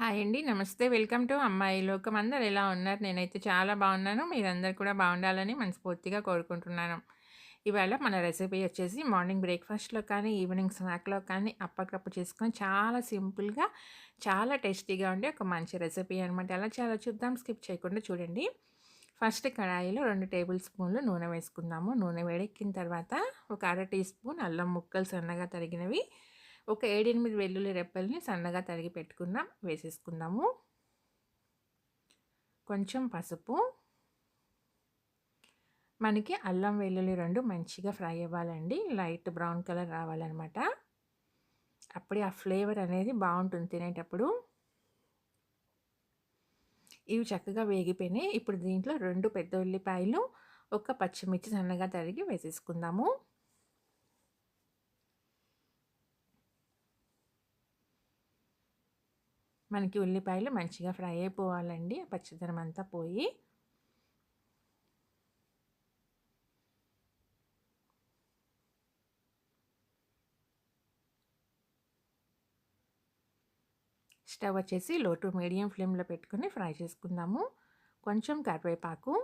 Hi అండి. నమస్తే. Welcome to అమ్మాయి లోకం. అందరు ఎలా ఉన్నారు? నేనైతే చాలా బాగున్నాను. మీరందరు కూడా బాగుండాలని మనస్ఫూర్తిగా కోరుకుంటున్నాను. ఇవాళ మన రెసిపీ వచ్చేసి మార్నింగ్ బ్రేక్‌ఫాస్ట్‌లో కానీ, ఈవినింగ్ స్నాక్‌లో కానీ అప్పటికప్పుడు చేసుకొని చాలా సింపుల్‌గా, చాలా టేస్టీగా ఉండే ఒక మంచి రెసిపీ అనమాట. ఎలా చాలా చూద్దాం. స్కిప్ చేయకుండా చూడండి. ఫస్ట్ కడాయిలో రెండు టేబుల్ స్పూన్లు నూనె వేసుకుందాము. నూనె వేడెక్కిన తర్వాత ఒక అర టీ స్పూన్ అల్లం ముక్కలు సన్నగా తరిగినవి ఒక 7, 8 వెల్లుల్లి రెప్పల్ని సన్నగా తరిగి పెట్టుకున్నాం వేసేసుకుందాము. కొంచెం పసుపు. మనకి అల్లం, వెల్లుల్లి రెండు మంచిగా ఫ్రై అవ్వాలండి. లైట్ బ్రౌన్ కలర్ రావాలనమాట. అప్పుడే ఆ ఫ్లేవర్ అనేది బాగుంటుంది తినేటప్పుడు. ఇవి చక్కగా వేగిపోయినాయి. ఇప్పుడు దీంట్లో రెండు పెద్ద ఉల్లిపాయలు, ఒక పచ్చిమిర్చి సన్నగా తరిగి వేసేసుకుందాము. మనకి ఉల్లిపాయలు మంచిగా ఫ్రై అయిపోవాలండి. పచ్చిదనం అంతా పోయి. స్టవ్ వచ్చేసి లో టు మీడియం ఫ్లేమ్‌లో పెట్టుకొని ఫ్రై చేసుకుందాము. కొంచెం కరివేపాకు.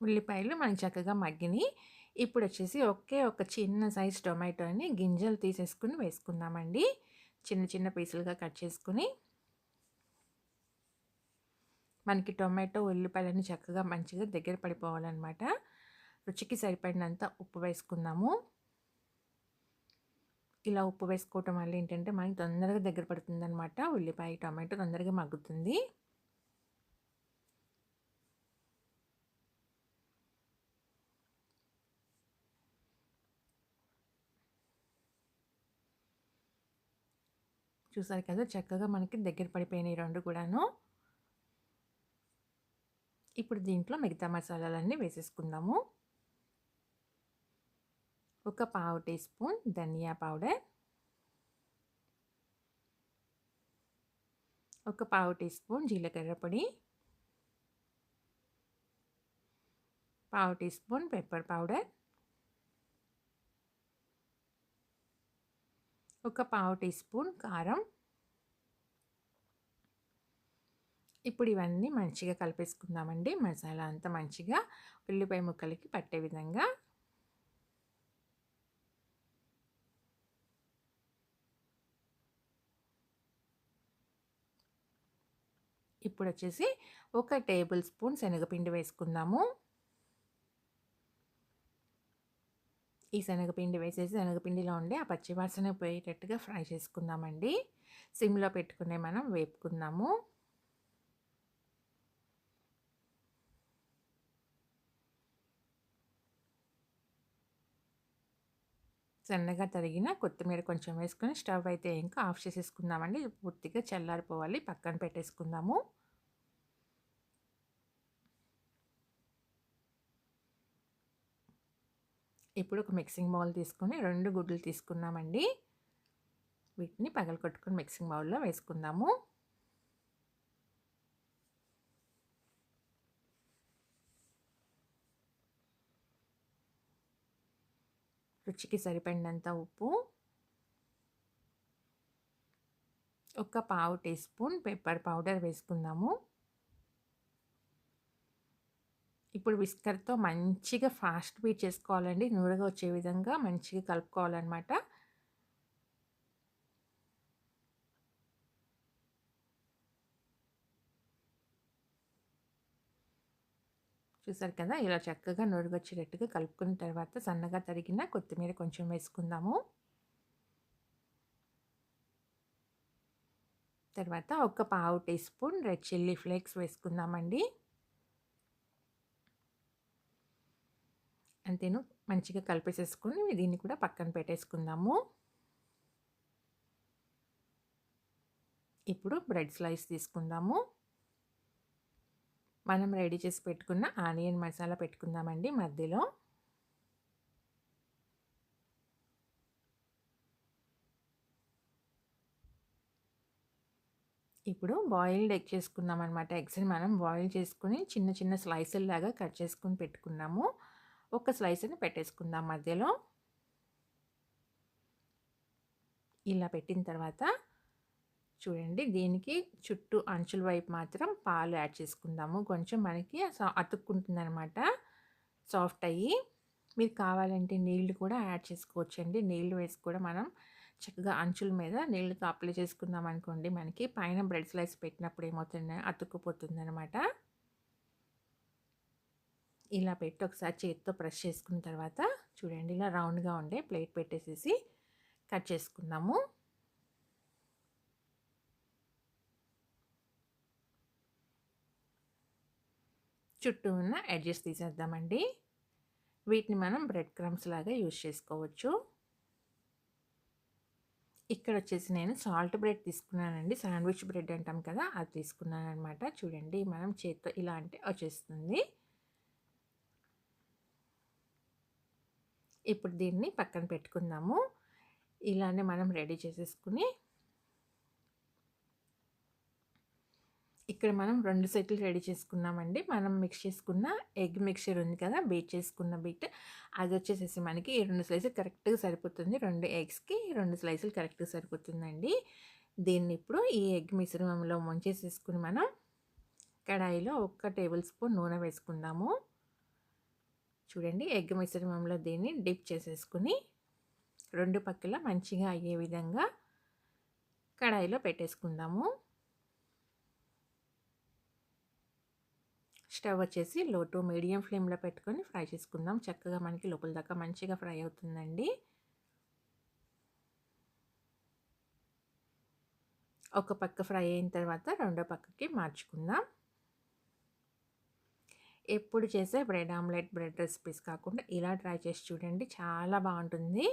ఉల్లిపాయలు మనకి చక్కగా మగ్గినాయి ఇప్పుడు వచ్చేసి ఒకే ఒక చిన్న సైజ్ టొమాటోని గింజలు తీసేసుకొని వేసుకుందామండి. చిన్న చిన్న పీసులుగా కట్ చేసుకొని మనకి టొమాటో, ఉల్లిపాయలన్నీ చక్కగా మంచిగా దగ్గర పడిపోవాలనమాట. రుచికి సరిపడినంత ఉప్పు వేసుకుందాము. ఇలా ఉప్పు వేసుకోవటం వల్ల ఏంటంటే మనకి తొందరగా దగ్గర పడుతుందనమాట. ఉల్లిపాయ, టొమాటో తొందరగా మగ్గుతుంది. చూసారు కదా! చక్కగా మనకి దగ్గర పడిపోయినాయి రెండు కూడాను. ఇప్పుడు దీంట్లో మిగతా మసాలాలన్నీ వేసేసుకుందాము. ఒక పావు టీ స్పూన్ ధనియా పౌడర్. ఒక పావు టీ స్పూన్ జీలకర్ర పొడి. పావు టీ స్పూన్ పెప్పర్ పౌడర్. ఒక పావు టీ స్పూన్ కారం. ఇప్పుడు ఇవన్నీ మంచిగా కలిపేసుకుందామండి. మసాలా అంతా మంచిగా ఉల్లిపాయ ముక్కలకి పట్టే విధంగా. ఇప్పుడు వచ్చేసి ఒక టేబుల్ స్పూన్ శనగపిండి వేసుకుందాము. ఈ శనగపిండి వేసేసి శనగపిండిలో ఉండే ఆ పచ్చివాసన పోయేటట్టుగా ఫ్రై చేసుకుందామండి. సిమ్‌లో పెట్టుకునే మనం వేపుకుందాము. సన్నగా తరిగిన కొత్తిమీర కొంచెం వేసుకొని స్టవ్ అయితే ఇంకా ఆఫ్ చేసేసుకుందామండి. పూర్తిగా చల్లారిపోవాలి. పక్కన పెట్టేసుకుందాము. ఇప్పుడు ఒక మిక్సింగ్ బౌల్ తీసుకొని రెండు గుడ్లు తీసుకున్నామండి. వీటిని పగలగొట్టుకొని మిక్సింగ్ బౌల్‌లో వేసుకుందాము. రుచికి సరిపడినంత ఉప్పు. ఒక పావు టీ స్పూన్ పెప్పర్ పౌడర్ వేసుకుందాము. ఇప్పుడు విస్కర్‌తో మంచిగా ఫాస్ట్ బీట్ చేసుకోవాలండి. నూనెగా వచ్చే విధంగా మంచిగా కలుపుకోవాలన్నమాట చూసారు కదా! ఇలా చక్కగా నురుగొచ్చేటట్టుగా కలుపుకున్న తర్వాత సన్నగా తరిగిన కొత్తిమీర కొంచెం వేసుకుందాము. తర్వాత ఒక పావు teaspoon red chilli flakes వేసుకుందామండి. అంతేను మంచిగా కలిపేసేసుకొని దీన్ని కూడా పక్కన పెట్టేసుకుందాము. ఇప్పుడు బ్రెడ్ స్లైస్ తీసుకుందాము. మనం రెడీ చేసి పెట్టుకున్న ఆనియన్ మసాలా పెట్టుకుందామండి మధ్యలో. ఇప్పుడు బాయిల్డ్ ఎగ్ చేసుకుందాం అనమాట ఎగ్స్ని మనం బాయిల్ చేసుకుని చిన్న చిన్న స్లైసుల్లాగా కట్ చేసుకుని పెట్టుకున్నాము ఒక స్లైస్ని పెట్టేసుకుందాం మధ్యలో. ఇలా పెట్టిన తర్వాత చూడండి దీనికి చుట్టూ అంచుల వైపు మాత్రం పాలు యాడ్ చేసుకుందాము. కొంచెం మనకి అతుక్కుంటుంది అనమాట సాఫ్ట్ అయ్యి. మీరు కావాలంటే నీళ్ళు కూడా యాడ్ చేసుకోవచ్చండి. నీళ్ళు వేసి కూడా మనం చక్కగా అంచుల మీద నీళ్ళతో అప్లై చేసుకుందాం అనుకోండి. మనకి పైన బ్రెడ్ స్లైస్ పెట్టినప్పుడు ఏమవుతుంది అతుక్కుపోతుంది అనమాట ఇలా పెట్టి ఒకసారి చేతితో బ్రష్ చేసుకున్న తర్వాత చూడండి ఇలా రౌండ్గా ఉండే ప్లేట్ పెట్టేసేసి కట్ చేసుకుందాము. చుట్టూ ఉన్న ఎడ్జెస్ తీసేద్దామండి. వీటిని మనం బ్రెడ్ క్రమ్స్ లాగా యూజ్ చేసుకోవచ్చు. ఇక్కడ వచ్చేసి నేను సాల్ట్ బ్రెడ్ తీసుకున్నానండి. శాండ్విచ్ బ్రెడ్ అంటాం కదా అది తీసుకున్నాను అనమాట చూడండి మనం చేత్తో ఇలా అంటే వచ్చేస్తుంది. ఇప్పుడు దీన్ని పక్కన పెట్టుకుందాము. ఇలానే మనం రెడీ చేసేసుకుని ఇక్కడ మనం రెండు సెట్లు రెడీ చేసుకున్నామండి. మనం మిక్స్ చేసుకున్న ఎగ్ మిక్చర్ ఉంది కదా బీట్ చేసుకున్న బీట్. అది వచ్చేసేసి మనకి ఈ రెండు స్లైసులు కరెక్ట్గా సరిపోతుంది. రెండు ఎగ్స్కి రెండు స్లైసులు కరెక్ట్గా సరిపోతుందండి. దీన్ని ఇప్పుడు ఈ ఎగ్ మిశ్రమంలో ముంచేసేసుకుని మనం కడాయిలో ఒక్క టేబుల్ స్పూన్ నూనె వేసుకుందాము. చూడండి ఎగ్ మిశ్రమంలో దీన్ని డిప్ చేసేసుకుని రెండు పక్కల మంచిగా అయ్యే విధంగా కడాయిలో పెట్టేసుకుందాము. స్టవ్ వచ్చేసి లో టు మీడియం ఫ్లేమ్లో పెట్టుకొని ఫ్రై చేసుకుందాం. చక్కగా మనకి లోపల దాకా మంచిగా ఫ్రై అవుతుందండి. ఒక పక్క ఫ్రై అయిన తర్వాత రెండో పక్కకి మార్చుకుందాం. ఎప్పుడు చేసే బ్రెడ్ ఆమ్లెట్ బ్రెడ్ రెసిపీస్ కాకుండా ఇలా ట్రై చేసి చూడండి. చాలా బాగుంటుంది.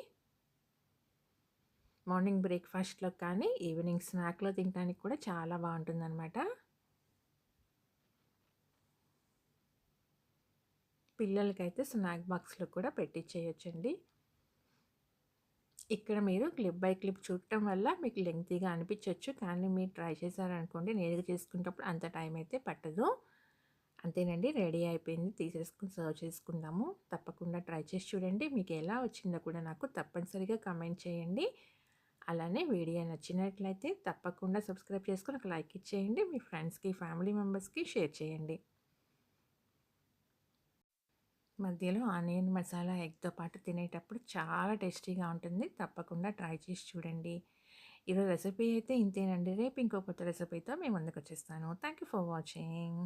మార్నింగ్ బ్రేక్ఫాస్ట్లో కానీ ఈవినింగ్ స్నాక్లో తినడానికి కూడా చాలా బాగుంటుంది అనమాట పిల్లలకైతే స్నాక్ బాక్స్లో కూడా పెట్టించేయచ్చండి ఇక్కడ మీరు క్లిప్ బై క్లిప్ చూడటం వల్ల మీకు లెంగ్తీగా అనిపించవచ్చు కానీ మీరు ట్రై చేశారనుకోండి నేరుగా చేసుకునేటప్పుడు అంత టైం అయితే పట్టదు. అంతేనండి. రెడీ అయిపోయింది. తీసేసుకుని సర్వ్ చేసుకుందాము. తప్పకుండా ట్రై చేసి చూడండి. మీకు ఎలా వచ్చిందో కూడా నాకు తప్పనిసరిగా కమెంట్ చేయండి. అలానే వీడియో నచ్చినట్లయితే తప్పకుండా సబ్స్క్రైబ్ చేసుకుని ఒక లైక్ ఇచ్చేయండి. మీ ఫ్రెండ్స్కి ఫ్యామిలీ మెంబర్స్కి షేర్ చేయండి. మధ్యలో ఆనియన్ మసాలా ఎగ్తో పాటు తినేటప్పుడు చాలా టేస్టీగా ఉంటుంది. తప్పకుండా ట్రై చేసి చూడండి. ఈరోజు రెసిపీ అయితే ఇంతేనండి. రేపు ఇంకో కొత్త రెసిపీతో మేము ముందుకు వచ్చేస్తాను. Thank you for watching.